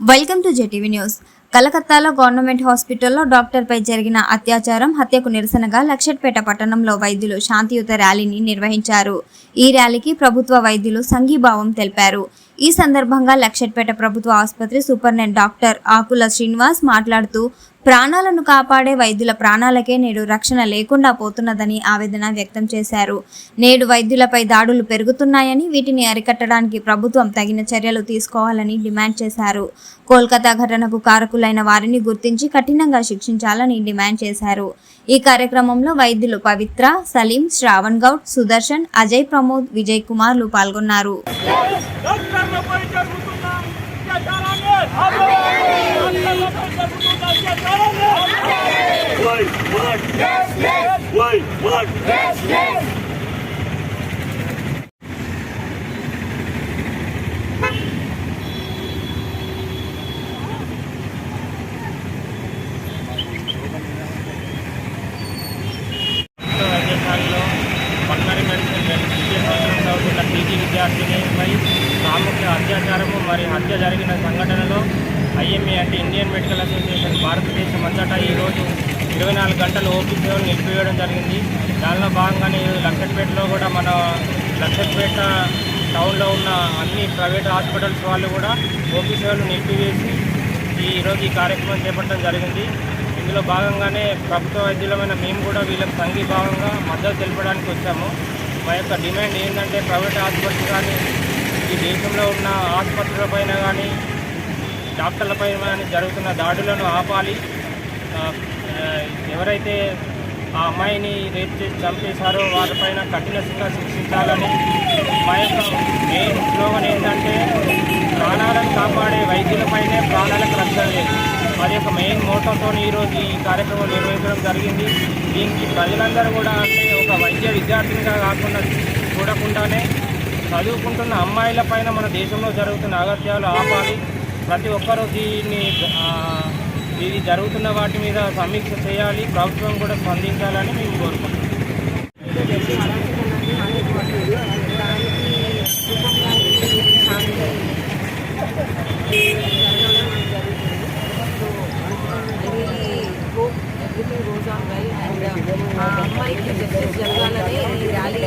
Welcome to JTV news. కలకత్తాలో government హాస్పిటల్లో డాక్టర్పై జరిగిన అత్యాచారం హత్యకు నిరసనగా లక్షట్పేట పట్టణంలో వైద్యులు శాంతియుత ర్యాలీని నిర్వహించారు. ఈ ర్యాలీకి ప్రభుత్వ వైద్యులు సంఘీభావం తెలిపారు. ఈ సందర్భంగా లక్షట్పేట ప్రభుత్వ ఆసుపత్రి సూపరింటెండెంట్ డాక్టర్ ఆకుల శ్రీనివాస్ మాట్లాడుతూ ప్రాణాలను కాపాడే వైద్యుల ప్రాణాలకే నేడు రక్షణ లేకుండా పోతున్నదని ఆవేదన వ్యక్తం చేశారు. నేడు వైద్యులపై దాడులు పెరుగుతున్నాయని వీటిని అరికట్టడానికి ప్రభుత్వం తగిన చర్యలు తీసుకోవాలని డిమాండ్ చేశారు. కోల్కతా ఘటనకు కారకులైన వారిని గుర్తించి కఠినంగా శిక్షించాలని డిమాండ్ చేశారు. ఈ కార్యక్రమంలో వైద్యులు పవిత్ర సలీం శ్రావణ్ గౌడ్ సుదర్శన్ అజయ్ ప్రమోద్ విజయ్ కుమార్లు పాల్గొన్నారు. Wait, what? ప్రభుత్వ వైద్యశాలలో పల్మరీ మెడిసిన్ ద్వితీయ సంవత్సరం పీజీ విద్యార్థినిపై సామూహిక అత్యాచారము మరియు హత్య జరిగిన సంఘటనలో ఐఎంఏ అంటే ఇండియన్ మెడికల్ అసోసియేషన్ భారతదేశం అంతటా ఈరోజు ఇరవై నాలుగు గంటలు ఓపీ సేవలు నిలిపివేయడం జరిగింది. దానిలో భాగంగానే లక్షపేటలో కూడా మన లక్షపేట టౌన్లో ఉన్న అన్ని ప్రైవేట్ హాస్పిటల్స్ వాళ్ళు కూడా ఓపీ సేవలు నిలిపివేసి ఈరోజు ఈ కార్యక్రమం చేపట్టడం జరిగింది. ఇందులో భాగంగానే ప్రభుత్వ వైద్యులమైన మేము కూడా వీళ్ళకి సంఘీభావంగా మద్దతు తెలపడానికి వచ్చాము. మా యొక్క డిమాండ్ ఏంటంటే ప్రైవేట్ హాస్పిటల్ కానీ ఈ దేశంలో ఉన్న ఆసుపత్రులపైన కానీ డాక్టర్లపైన కానీ జరుగుతున్న దాడులను ఆపాలి. ఎవరైతే ఆ అమ్మాయిని రేప్ చేసి చంపేశారో వారిపైన కఠిన శిక్ష శిక్షించాలని మా యొక్క మెయిన్ స్లోగన్ ఏంటంటే ప్రాణాలను కాపాడే వైద్యులపైనే ప్రాణాలకు రక్షణ లేదు. మరి యొక్క మెయిన్ మోటోతో ఈరోజు ఈ కార్యక్రమం నిర్వహించడం జరిగింది. దీనికి ప్రజలందరూ కూడా అంటే ఒక వైద్య విద్యార్థినిగా కాకుండా చూడకుండానే చదువుకుంటున్న అమ్మాయిల పైన మన దేశంలో జరుగుతున్న అగత్యాలు ఆపాలి. ప్రతి ఒక్కరూ దీన్ని ఇది జరుగుతున్న వాటి మీద సమీక్ష చేయాలి ప్రభుత్వం కూడా స్పందించాలని మేము కోరుకుంటున్నాం. ఆ జరగాలని ర్యాలీ